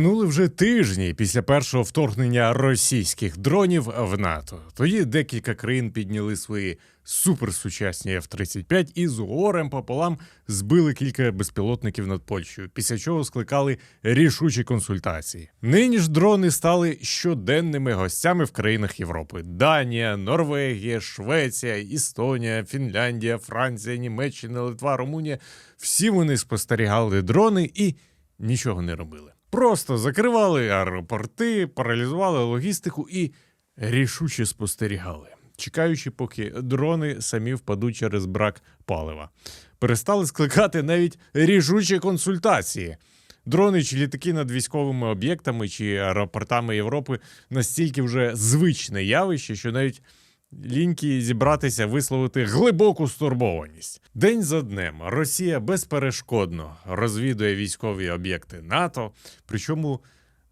Минули вже тижні після першого вторгнення російських дронів в НАТО. Тоді декілька країн підняли свої суперсучасні F-35 і з горем пополам збили кілька безпілотників над Польщею, після чого скликали рішучі консультації. Нині ж дрони стали щоденними гостями в країнах Європи: Данія, Норвегія, Швеція, Істонія, Фінляндія, Франція, Німеччина, Литва, Румунія. Всі вони спостерігали дрони і нічого не робили. Просто закривали аеропорти, паралізували логістику і рішуче спостерігали, чекаючи, поки дрони самі впадуть через брак палива. Перестали скликати навіть рішучі консультації. Дрони чи літаки над військовими об'єктами чи аеропортами Європи настільки вже звичне явище, що навіть ліньки зібратися висловити глибоку стурбованість. День за днем Росія безперешкодно розвідує військові об'єкти НАТО, причому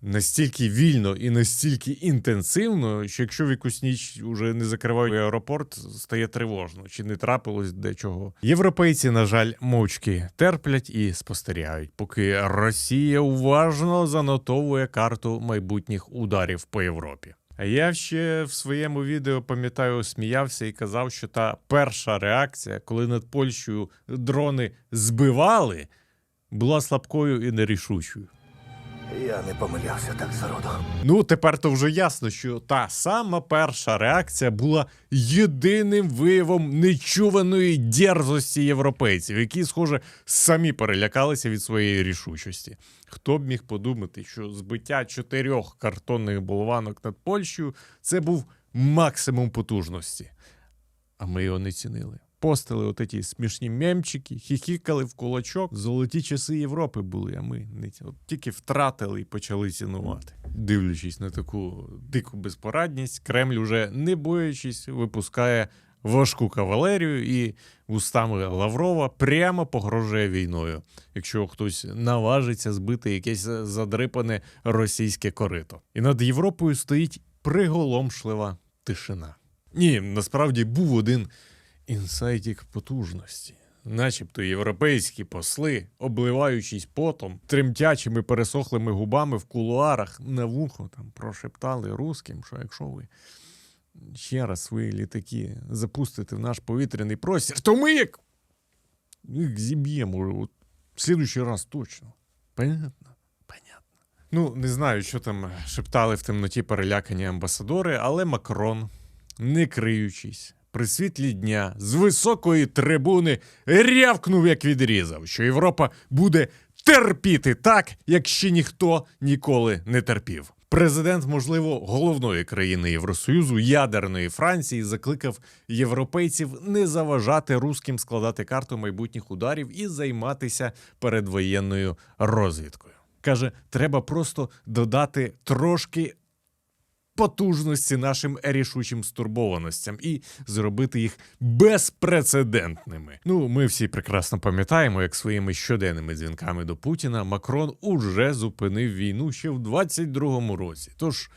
настільки вільно і настільки інтенсивно, що якщо в якусь ніч уже не закривають аеропорт, стає тривожно, чи не трапилось дечого. Європейці, на жаль, мовчки терплять і спостерігають, поки Росія уважно занотовує карту майбутніх ударів по Європі. Я ще в своєму відео пам'ятаю, сміявся і казав, що та перша реакція, коли над Польщею дрони збивали, була слабкою і нерішучою. Я не помилявся так зароду. Ну, тепер то вже ясно, що та сама перша реакція була єдиним виявом нечуваної дерзості європейців, які, схоже, самі перелякалися від своєї рішучості. Хто б міг подумати, що збиття чотирьох картонних болванок над Польщею це був максимум потужності. А ми його не цінили. Постили от ті смішні мемчики, хіхікали в кулачок. Золоті часи Європи були, а ми не от тільки втратили і почали цінувати. Дивлячись на таку дику безпорадність, Кремль уже не боячись випускає важку кавалерію і вустами Лаврова прямо погрожує війною, якщо хтось наважиться збити якесь задрипане російське корито. І над Європою стоїть приголомшлива тишина. Ні, насправді був один інсайтік потужності. Начебто європейські посли, обливаючись потом, тремтячими пересохлими губами в кулуарах на вухо там прошептали русським, що якщо ви ще раз свої літаки запустите в наш повітряний простір, то ми як їх зіб'ємо в слідуючий раз точно. Понятно? Понятно. Ну, не знаю, що там шептали в темноті перелякані амбасадори, але Макрон, не криючись, при світлі дня з високої трибуни рявкнув, як відрізав, що Європа буде терпіти так, як ще ніхто ніколи не терпів. Президент, можливо, головної країни Євросоюзу, ядерної Франції, закликав європейців не заважати русським складати карту майбутніх ударів і займатися передвоєнною розвідкою. Каже, треба просто додати трошки потужності нашим рішучим стурбованостям і зробити їх безпрецедентними. Ну, ми всі прекрасно пам'ятаємо, як своїми щоденними дзвінками до Путіна Макрон уже зупинив війну ще в 22-му році. Тож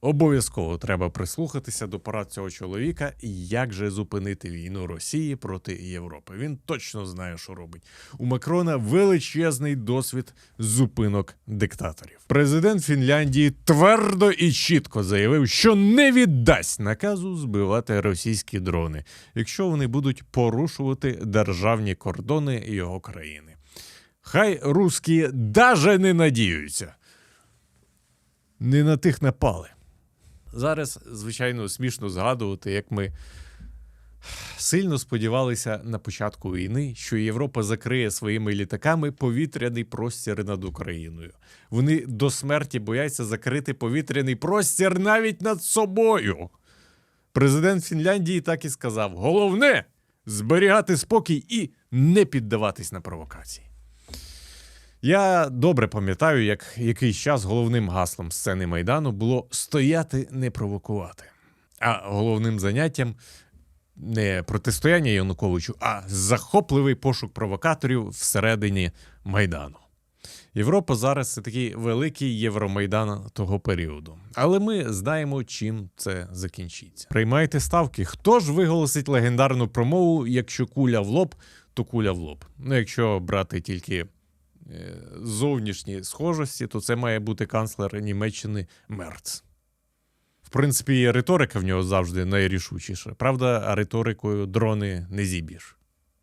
обов'язково треба прислухатися до порад цього чоловіка, і як же зупинити війну Росії проти Європи. Він точно знає, що робить. У Макрона величезний досвід зупинок диктаторів. Президент Фінляндії твердо і чітко заявив, що не віддасть наказу збивати російські дрони, якщо вони будуть порушувати державні кордони його країни. Хай русські даже не надіються. Не на тих напали. Зараз, звичайно, смішно згадувати, як ми сильно сподівалися на початку війни, що Європа закриє своїми літаками повітряний простір над Україною. Вони до смерті бояться закрити повітряний простір навіть над собою. Президент Фінляндії так і сказав: головне зберігати спокій і не піддаватись на провокації. Я добре пам'ятаю, як якийсь час головним гаслом сцени Майдану було стояти, не провокувати. А головним заняттям не протистояння Януковичу, а захопливий пошук провокаторів всередині Майдану. Європа зараз це такий великий Євромайдан того періоду. Але ми знаємо, чим це закінчиться. Приймайте ставки. Хто ж виголосить легендарну промову, якщо куля в лоб, то куля в лоб. Ну, якщо брати тільки зовнішні схожості, то це має бути канцлер Німеччини Мерц. В принципі, риторика в нього завжди найрішучіша. Правда, риторикою дрони не зіб'єш.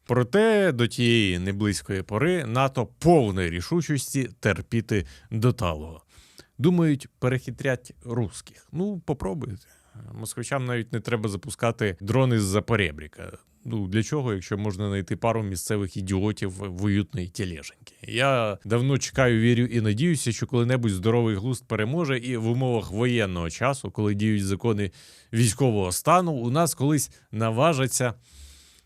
Проте до тієї неблизької пори НАТО повної рішучості терпіти до талого. Думають, перехитрять русських. Ну, попробуйте. Москвичам навіть не треба запускати дрони з-за поребріка. Ну, для чого, якщо можна знайти пару місцевих ідіотів в уютної тележеньки? Я давно чекаю, вірю і надіюся, що коли-небудь здоровий глузд переможе, і в умовах воєнного часу, коли діють закони військового стану, у нас колись наважаться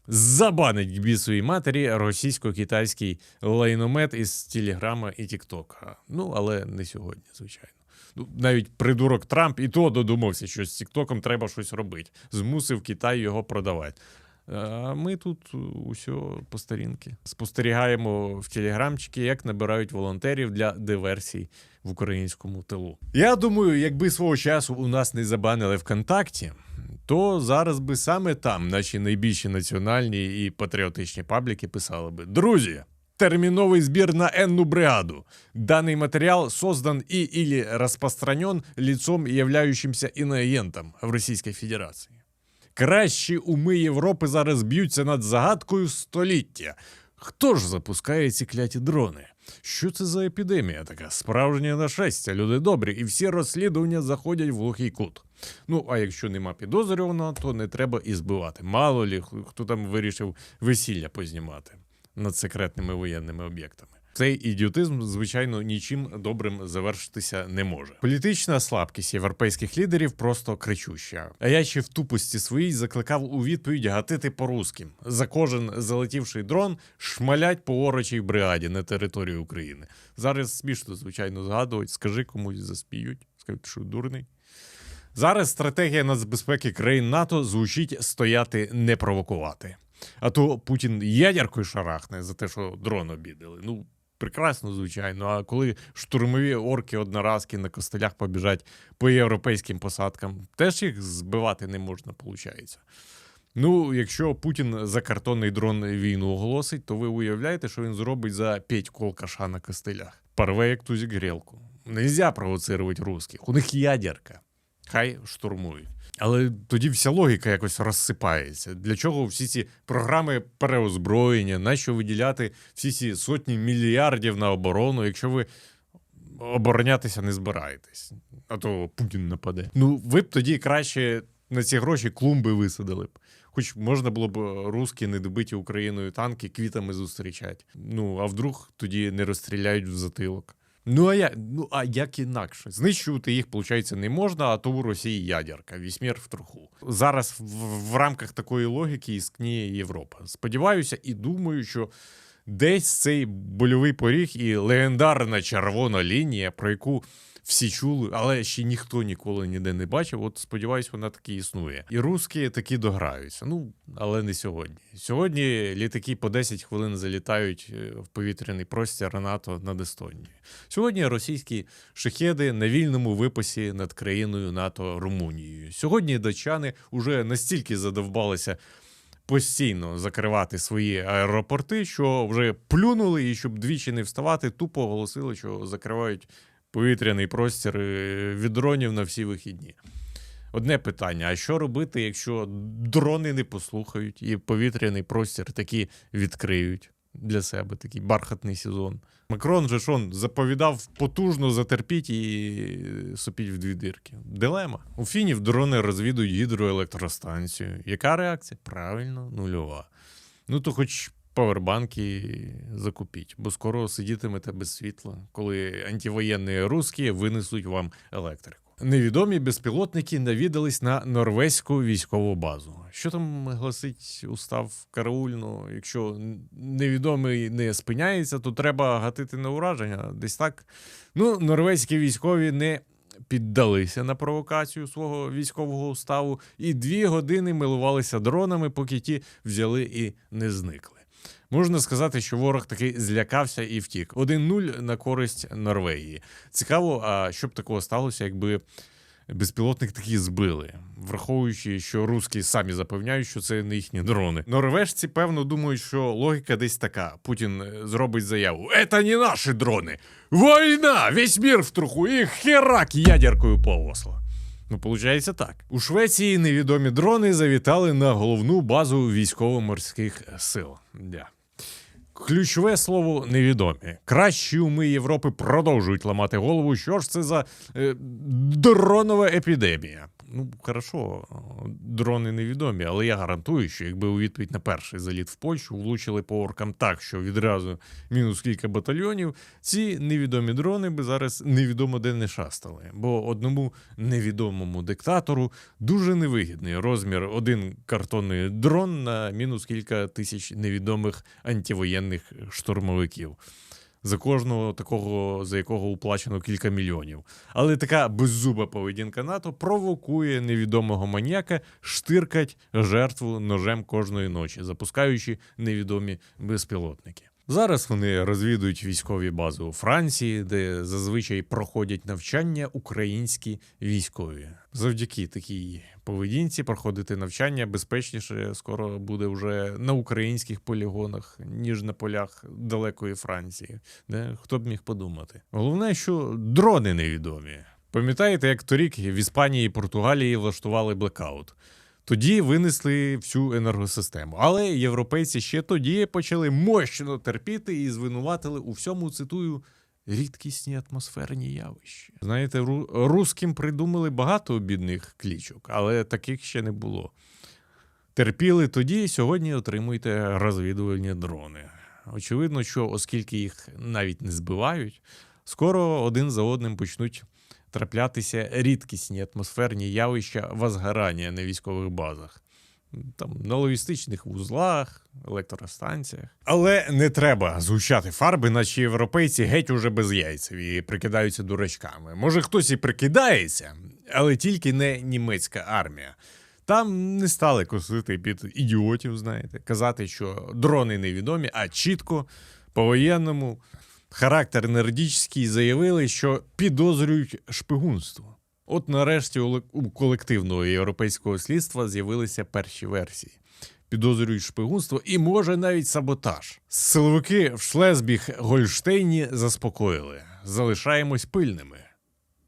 забанить бісовій матері російсько-китайський лайномет із Телеграма і Тіктока. Ну, але не сьогодні, звичайно. Ну, навіть придурок Трамп і то додумався, що з Тіктоком треба щось робити. Змусив Китай його продавати. А ми тут усе по старінки. Спостерігаємо в телеграмчики, як набирають волонтерів для диверсій в українському тилу. Я думаю, якби свого часу у нас не забанили ВКонтакті, то зараз би саме там наші найбільші національні і патріотичні пабліки писали би: Друзі, терміновий збір на енну бригаду. Даний матеріал создан и или распространен лицом, являющимся іноагентом в Російській Федерації. Кращі уми Європи зараз б'ються над загадкою століття. Хто ж запускає ці кляті дрони? Що це за епідемія така? Справжнє нашестя, люди добрі, і всі розслідування заходять в глухий кут. Ну, а якщо нема підозрюваного, то не треба і збивати. Мало лі, хто там вирішив весілля познімати над секретними воєнними об'єктами. Цей ідіотизм, звичайно, нічим добрим завершитися не може. Політична слабкість європейських лідерів просто кричуща. А я ще в тупості своїй закликав у відповідь гатити по русським. За кожен залетівший дрон шмалять по орочій бригаді на території України. Зараз смішно, звичайно, згадувати. Скажи комусь заспіють, скажуть, що дурний. Зараз стратегія нацбезпеки країн НАТО звучить стояти не провокувати. А то Путін ядеркою шарахне за те, що дрон обідали. Ну, прекрасно, звичайно. А коли штурмові орки одноразки на костелях побіжать по європейським посадкам, теж їх збивати не можна, виходить. Ну, якщо Путін за картонний дрон війну оголосить, то ви уявляєте, що він зробить за п'ять колкаша на костелях. Порве як тузик грілку. Нельзя провоцирувати русських. У них ядерка. Хай штурмують. Але тоді вся логіка якось розсипається. Для чого всі ці програми переозброєння, нащо виділяти всі ці сотні мільярдів на оборону, якщо ви оборонятися не збираєтесь, а то Путін нападе. Ну, ви б тоді краще на ці гроші клумби висадили б. Хоч можна було б русські недобиті Україною танки квітами зустрічати. Ну, а вдруг тоді не розстріляють в затилок. Ну а я, ну а як інакше? Знищувати їх, виходить, не можна, а то у Росії ядерка, вісьмір в труху. Зараз в, в рамках такої логіки іскніє Європа. Сподіваюся і думаю, що десь цей больовий поріг і легендарна червона лінія, про яку всі чули, але ще ніхто ніколи ніде не бачив. От сподіваюсь, вона таки існує. І русські таки дограються. Ну, але не сьогодні. Сьогодні літаки по 10 хвилин залітають е, в повітряний простір НАТО над Естонією. Сьогодні російські шахеди на вільному випасі над країною НАТО Румунією. Сьогодні датчани уже настільки задовбалися. Постійно закривати свої аеропорти, що вже плюнули, і щоб двічі не вставати, тупо оголосили, що закривають повітряний простір е, від дронів на всі вихідні. Одне питання: а що робити, якщо дрони не послухають і повітряний простір таки відкриють для себе такий бархатний сезон? Макрон же ж он заповідав потужно затерпіть і сопіть в дві дирки. Дилема. У фінів дрони розвідують гідроелектростанцію. Яка реакція? Правильно, нульова. Ну то хоч павербанки закупіть, бо скоро сидітимете без світла, коли антивоєнні русські винесуть вам електрику. Невідомі безпілотники навідались на норвезьку військову базу. Що там гласить устав караульно? Якщо невідомий не спиняється, то треба гатити на ураження. Десь так. Ну, норвезькі військові не піддалися на провокацію свого військового уставу і дві години милувалися дронами, поки ті взяли і не зникли. Можна сказати, що ворог таки злякався і втік. 1-0 на користь Норвегії. Цікаво, а що б такого сталося, якби безпілотник таки збили, враховуючи, що русські самі запевняють, що це не їхні дрони. Норвежці, певно, думають, що логіка десь така: Путін е, зробить заяву: «Это не наші дрони! Війна! Весь мір в і херак ядеркою полосла. Ну, виходить так. У Швеції невідомі дрони завітали на головну базу військово-морських сил. Да. Ключове слово невідомі. Кращі уми Європи продовжують ламати голову. Що ж це за е, дронова епідемія? Ну, хорошо, дрони невідомі, але я гарантую, що якби у відповідь на перший заліт в Польщу влучили по оркам так, що відразу мінус кілька батальйонів, ці невідомі дрони би зараз невідомо де не шастали. Бо одному невідомому диктатору дуже невигідний розмір один картонний дрон на мінус кілька тисяч невідомих антивоєнних штурмовиків. За кожного такого, за якого уплачено кілька мільйонів. Але така беззуба поведінка НАТО провокує невідомого маніяка штиркать жертву ножем кожної ночі, запускаючи невідомі безпілотники. Зараз вони розвідують військові бази у Франції, де зазвичай проходять навчання українські військові. Завдяки такій поведінці проходити навчання безпечніше скоро буде вже на українських полігонах, ніж на полях далекої Франції. Де хто б міг подумати? Головне, що дрони невідомі. Пам'ятаєте, як торік в Іспанії і Португалії влаштували блекаут? Тоді винесли всю енергосистему. Але європейці ще тоді почали мощно терпіти і звинуватили у всьому, цитую, рідкісні атмосферні явища. Знаєте, ру- русським придумали багато обідних клічок, але таких ще не було. Терпіли тоді, сьогодні отримуйте розвідувальні дрони. Очевидно, що оскільки їх навіть не збивають, скоро один за одним почнуть траплятися рідкісні атмосферні явища возгорання на військових базах. Там на логістичних вузлах, електростанціях. Але не треба згущати фарби, наче європейці геть уже без яйців і прикидаються дурачками. Може, хтось і прикидається, але тільки не німецька армія. Там не стали косити під ідіотів, знаєте, казати, що дрони невідомі, а чітко по-воєнному характер нердічний заявили, що підозрюють шпигунство. От нарешті у колективного європейського слідства з'явилися перші версії. Підозрюють шпигунство і може навіть саботаж. Силовики в Шлесбіг Гольштейні заспокоїли. Залишаємось пильними.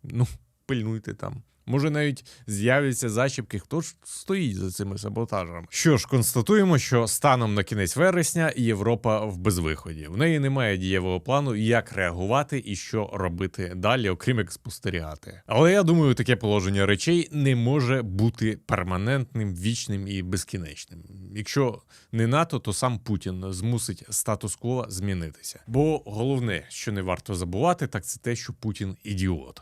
Ну, пильнуйте там. Може, навіть з'являться зачіпки, хто ж стоїть за цими саботажами. Що ж, констатуємо, що станом на кінець вересня Європа в безвиході. В неї немає дієвого плану, як реагувати і що робити далі, окрім як спостерігати. Але я думаю, таке положення речей не може бути перманентним, вічним і безкінечним. Якщо не НАТО, то сам Путін змусить статус-кво змінитися. Бо головне, що не варто забувати, так це те, що Путін ідіот.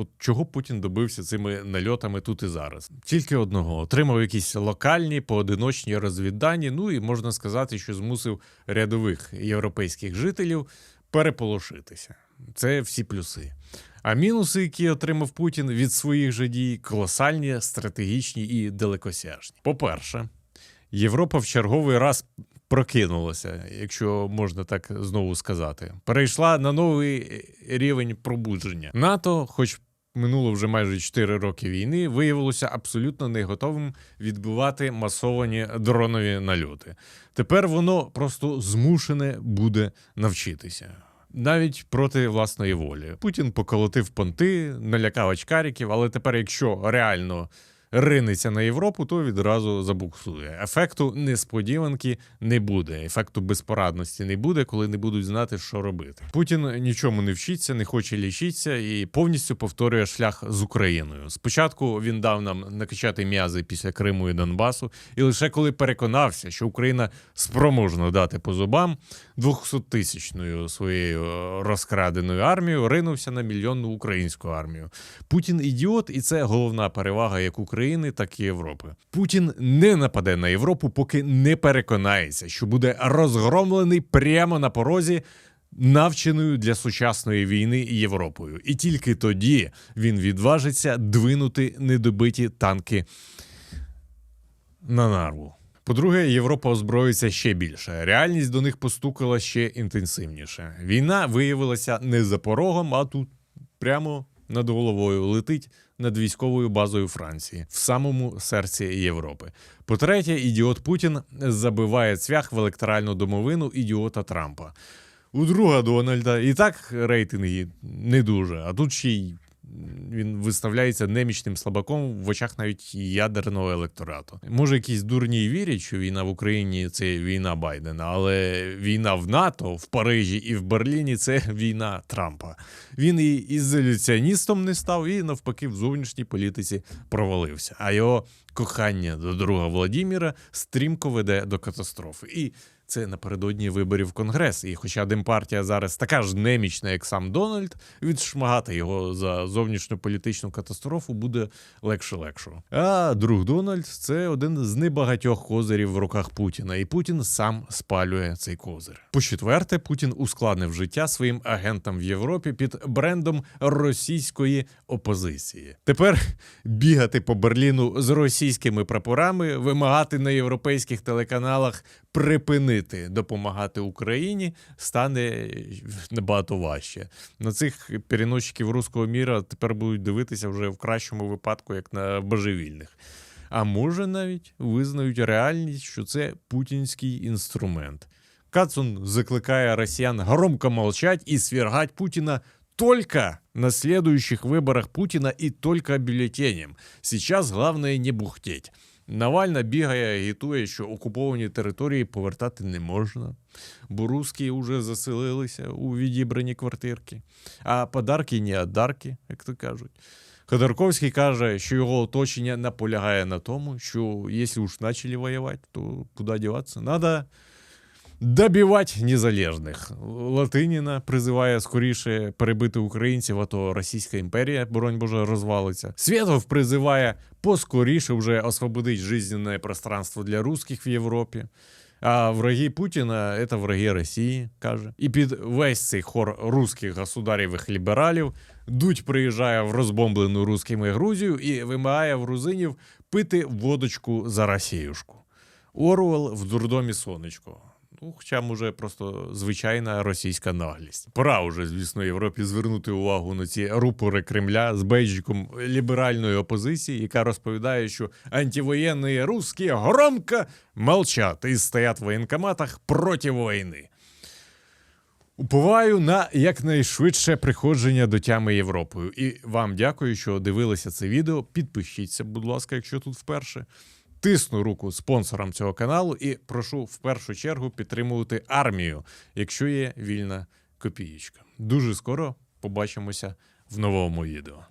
От чого Путін добився цими нальотами тут і зараз? Тільки одного отримав якісь локальні поодиночні розвіддані. Ну і можна сказати, що змусив рядових європейських жителів переполошитися. Це всі плюси. А мінуси, які отримав Путін від своїх же дій, колосальні, стратегічні і далекосяжні. По-перше, Європа в черговий раз прокинулася, якщо можна так знову сказати. Перейшла на новий рівень пробудження. НАТО, хоч минуло вже майже 4 роки війни, виявилося абсолютно не готовим відбивати масовані дронові нальоти. Тепер воно просто змушене буде навчитися. Навіть проти власної волі. Путін поколотив понти, налякав очкариків, але тепер, якщо реально ринеться на Європу, то відразу забуксує. Ефекту несподіванки не буде, ефекту безпорадності не буде, коли не будуть знати, що робити. Путін нічому не вчиться, не хоче лічитися і повністю повторює шлях з Україною. Спочатку він дав нам накачати м'язи після Криму і Донбасу, і лише коли переконався, що Україна спроможна дати по зубам 200-тисячною своєю е, розкраденою армією, ринувся на мільйонну українську армію. Путін ідіот, і це головна перевага як України, так і Європи. Путін не нападе на Європу, поки не переконається, що буде розгромлений прямо на порозі. Навченою для сучасної війни Європою, і тільки тоді він відважиться двинути недобиті танки на нарву. По-друге, Європа озброїться ще більше. Реальність до них постукала ще інтенсивніше. Війна виявилася не за порогом, а тут прямо над головою летить над військовою базою Франції в самому серці Європи. По-третє, ідіот Путін забиває цвях в електоральну домовину ідіота Трампа. У друга Дональда і так рейтинги не дуже, а тут ще й він виставляється немічним слабаком в очах навіть ядерного електорату. Може, якісь дурні вірять, що війна в Україні це війна Байдена, але війна в НАТО, в Парижі і в Берліні це війна Трампа. Він і ізоляціоністом не став, і навпаки в зовнішній політиці провалився. А його кохання до друга Владіміра стрімко веде до катастрофи. І це напередодні виборів в Конгрес. І хоча Демпартія зараз така ж немічна, як сам Дональд, відшмагати його за зовнішню політичну катастрофу буде легше легше. А друг Дональд це один з небагатьох козирів в руках Путіна, і Путін сам спалює цей козир. По четверте, Путін ускладнив життя своїм агентам в Європі під брендом російської опозиції. Тепер бігати по Берліну з російськими прапорами, вимагати на європейських телеканалах припинити допомагати Україні стане набагато важче. На цих переносчиків руського міра тепер будуть дивитися вже в кращому випадку, як на божевільних. А може навіть визнають реальність, що це путінський інструмент. Кацун закликає росіян громко молчать і свергать Путіна только на следующих выборах Путина и только бюллетенем. Сейчас главное не бухтеть. Навальна бігає, агітує, що окуповані території повертати не можна, бо русські вже заселилися у відібрані квартирки, а подарки не одарки, як то кажуть. Ходорковський каже, що його оточення наполягає на тому, що якщо уж почали воювати, то куди діватися? Надо добивати незалежних. Латиніна призиває скоріше перебити українців, а то Російська імперія, боронь Боже, розвалиться. Святов призиває поскоріше вже освободить жизненне пространство для русських в Європі. А враги Путіна це враги Росії, каже. І під весь цей хор русських государєвих лібералів Дудь приїжджає в розбомблену русскими Грузію і вимагає в грузинів пити водочку за Росіюшку. Орвел в дурдомі сонечко. Ну, хоча, може, просто звичайна російська наглість. Пора уже, звісно, Європі звернути увагу на ці рупори Кремля з бейджиком ліберальної опозиції, яка розповідає, що антивоєнні русські громко молчат і стоять в воєнкоматах проти війни. Уповаю на якнайшвидше приходження до тями Європою. І вам дякую, що дивилися це відео. Підпишіться, будь ласка, якщо тут вперше. Тисну руку спонсорам цього каналу і прошу в першу чергу підтримувати армію, якщо є вільна копієчка. Дуже скоро побачимося в новому відео.